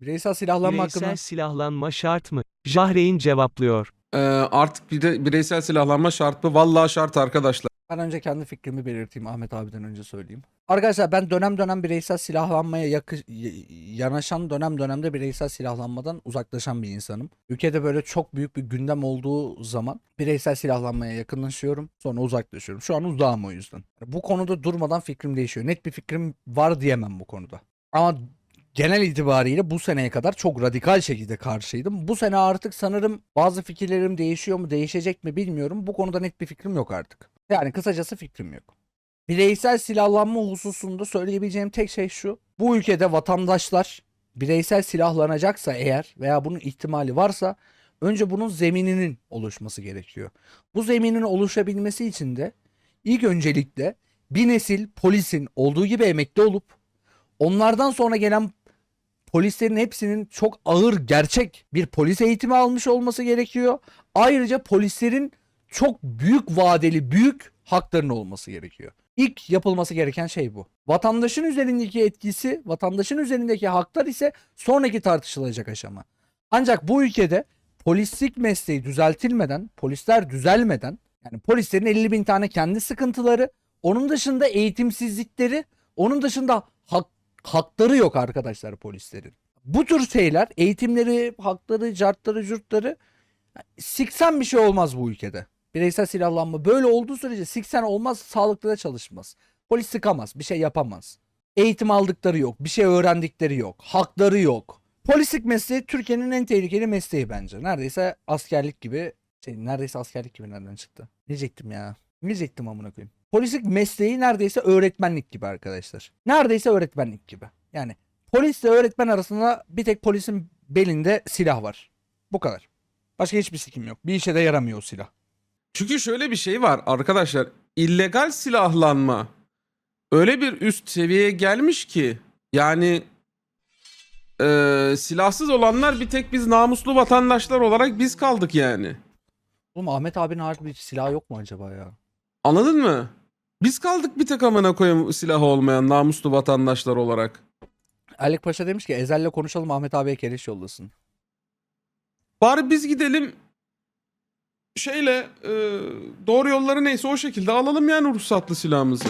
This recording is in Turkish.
Bireysel silahlanma Bireysel hakkında silahlanma şart mı? Jahreyn cevaplıyor. Ee, artık bire- bireysel silahlanma şart mı? Vallahi şart arkadaşlar. ben önce kendi fikrimi belirteyim Ahmet abiden önce söyleyeyim. Arkadaşlar ben dönem dönem bireysel silahlanmaya yakı, yanaşan dönem dönemde bireysel silahlanmadan uzaklaşan bir insanım. Ülkede böyle çok büyük bir gündem olduğu zaman bireysel silahlanmaya yakınlaşıyorum sonra uzaklaşıyorum. Şu an uzağım o yüzden. Bu konuda durmadan fikrim değişiyor. Net bir fikrim var diyemem bu konuda. Ama genel itibariyle bu seneye kadar çok radikal şekilde karşıydım. Bu sene artık sanırım bazı fikirlerim değişiyor mu değişecek mi bilmiyorum. Bu konuda net bir fikrim yok artık. Yani kısacası fikrim yok. Bireysel silahlanma hususunda söyleyebileceğim tek şey şu. Bu ülkede vatandaşlar bireysel silahlanacaksa eğer veya bunun ihtimali varsa önce bunun zemininin oluşması gerekiyor. Bu zeminin oluşabilmesi için de ilk öncelikle bir nesil polisin olduğu gibi emekli olup onlardan sonra gelen polislerin hepsinin çok ağır gerçek bir polis eğitimi almış olması gerekiyor. Ayrıca polislerin çok büyük vadeli büyük haklarının olması gerekiyor. İlk yapılması gereken şey bu. Vatandaşın üzerindeki etkisi, vatandaşın üzerindeki haklar ise sonraki tartışılacak aşama. Ancak bu ülkede polislik mesleği düzeltilmeden, polisler düzelmeden, yani polislerin 50 bin tane kendi sıkıntıları, onun dışında eğitimsizlikleri, onun dışında hak, hakları yok arkadaşlar polislerin. Bu tür şeyler, eğitimleri, hakları, cartları, curtları siksen bir şey olmaz bu ülkede. Bireysel silahlanma böyle olduğu sürece siksen olmaz, sağlıklı da çalışmaz. Polis sıkamaz, bir şey yapamaz. Eğitim aldıkları yok, bir şey öğrendikleri yok, hakları yok. Polislik mesleği Türkiye'nin en tehlikeli mesleği bence. Neredeyse askerlik gibi, şey neredeyse askerlik gibi nereden çıktı? Ne diyecektim ya? Ne diyecektim amına koyayım? Polislik mesleği neredeyse öğretmenlik gibi arkadaşlar. Neredeyse öğretmenlik gibi. Yani polisle öğretmen arasında bir tek polisin belinde silah var. Bu kadar. Başka hiçbir sikim yok. Bir işe de yaramıyor o silah. Çünkü şöyle bir şey var arkadaşlar. illegal silahlanma öyle bir üst seviyeye gelmiş ki yani eee, silahsız olanlar bir tek biz namuslu vatandaşlar olarak biz kaldık yani. Oğlum Ahmet abinin harbi bir silahı yok mu acaba ya? Anladın mı? Biz kaldık bir tek amına koyayım silahı olmayan namuslu vatandaşlar olarak. Erlik Paşa demiş ki Ezel'le konuşalım Ahmet abiye keleş yollasın. Bari biz gidelim şeyle eee, doğru yolları neyse o şekilde alalım yani ruhsatlı silahımızı.